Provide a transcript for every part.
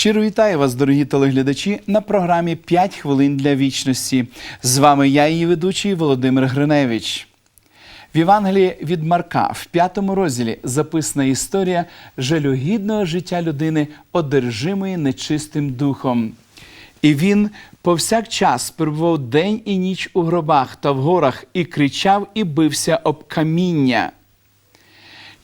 Щиро вітаю вас, дорогі телеглядачі, на програмі «5 хвилин для вічності. З вами я, її ведучий Володимир Гриневич. В Євангелії від Марка в п'ятому розділі записана історія жалюгідного життя людини, одержимої нечистим духом. І він повсякчас перебував день і ніч у гробах та в горах і кричав і бився об каміння.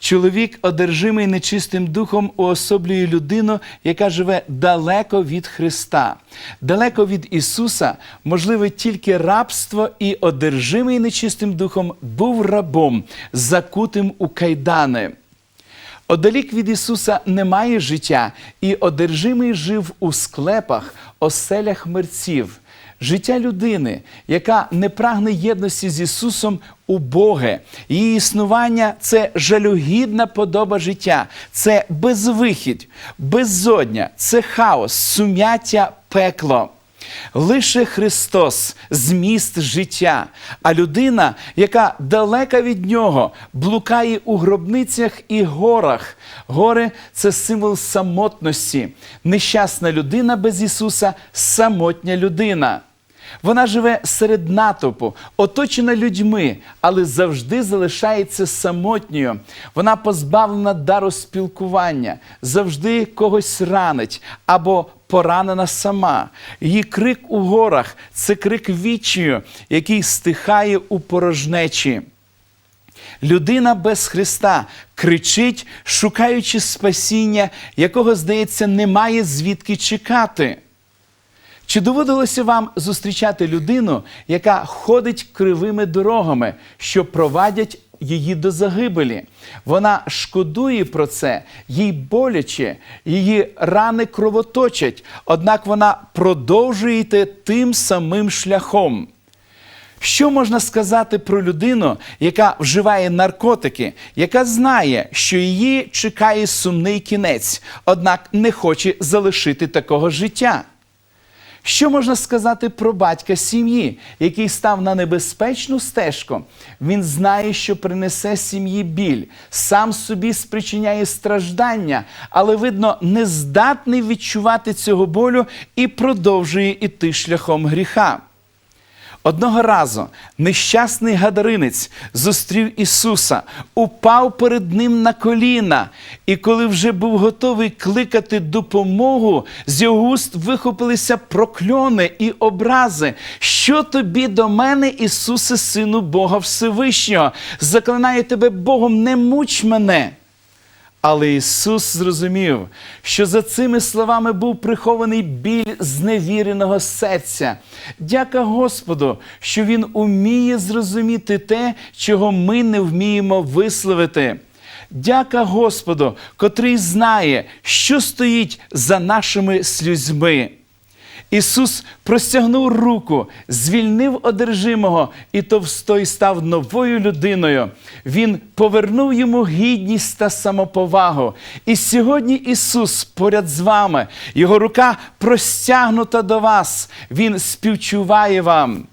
Чоловік, одержимий нечистим духом, уособлює людину, яка живе далеко від Христа. Далеко від Ісуса, можливе тільки рабство, і одержимий нечистим духом був рабом, закутим у кайдани. Одалік від Ісуса немає життя, і одержимий жив у склепах, оселях мерців. Життя людини, яка не прагне єдності з Ісусом, убоге. Її існування це жалюгідна подоба життя, це безвихідь, беззодня, це хаос, сум'яття, пекло. Лише Христос зміст життя, а людина, яка далека від нього, блукає у гробницях і горах. Гори це символ самотності. Нещасна людина без Ісуса самотня людина. Вона живе серед натовпу, оточена людьми, але завжди залишається самотньою. Вона позбавлена дару спілкування, завжди когось ранить або поранена сама. Її крик у горах це крик відчаю, який стихає у порожнечі. Людина без Христа кричить, шукаючи спасіння, якого, здається, немає звідки чекати. Чи доводилося вам зустрічати людину, яка ходить кривими дорогами, що провадять її до загибелі? Вона шкодує про це, їй боляче, її рани кровоточать, однак вона продовжує йти тим самим шляхом. Що можна сказати про людину, яка вживає наркотики, яка знає, що її чекає сумний кінець, однак не хоче залишити такого життя? Що можна сказати про батька сім'ї, який став на небезпечну стежку? Він знає, що принесе сім'ї біль, сам собі спричиняє страждання, але, видно, не здатний відчувати цього болю і продовжує іти шляхом гріха. Одного разу нещасний гадаринець зустрів Ісуса, упав перед Ним на коліна, і коли вже був готовий кликати допомогу, з його уст вихопилися прокльони і образи. Що тобі до мене, Ісусе, Сину Бога Всевишнього? Заклинаю тебе Богом, не муч мене. Але Ісус зрозумів, що за цими словами був прихований біль зневіреного серця. Дяка Господу, що Він уміє зрозуміти те, чого ми не вміємо висловити. Дяка Господу, котрий знає, що стоїть за нашими слюзьми. Ісус простягнув руку, звільнив одержимого, і товстой став новою людиною. Він повернув йому гідність та самоповагу. І сьогодні Ісус поряд з вами, Його рука простягнута до вас, Він співчуває вам.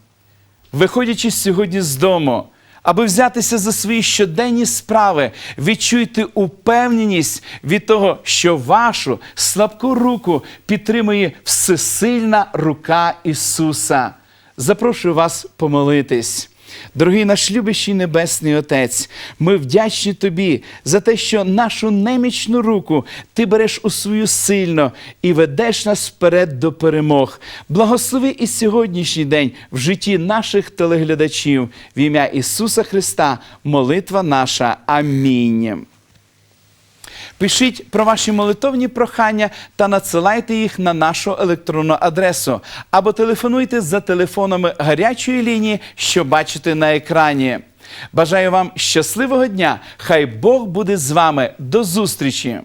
Виходячи сьогодні з дому, аби взятися за свої щоденні справи, відчуйте упевненість від того, що вашу слабку руку підтримує всесильна рука Ісуса. Запрошую вас помолитись. Дорогий наш любящий Небесний Отець, ми вдячні Тобі за те, що нашу немічну руку Ти береш у свою сильно і ведеш нас вперед до перемог. Благослови і сьогоднішній день в житті наших телеглядачів. В ім'я Ісуса Христа, молитва наша. Амінь. Пишіть про ваші молитовні прохання та надсилайте їх на нашу електронну адресу або телефонуйте за телефонами гарячої лінії, що бачите на екрані. Бажаю вам щасливого дня! Хай Бог буде з вами. До зустрічі!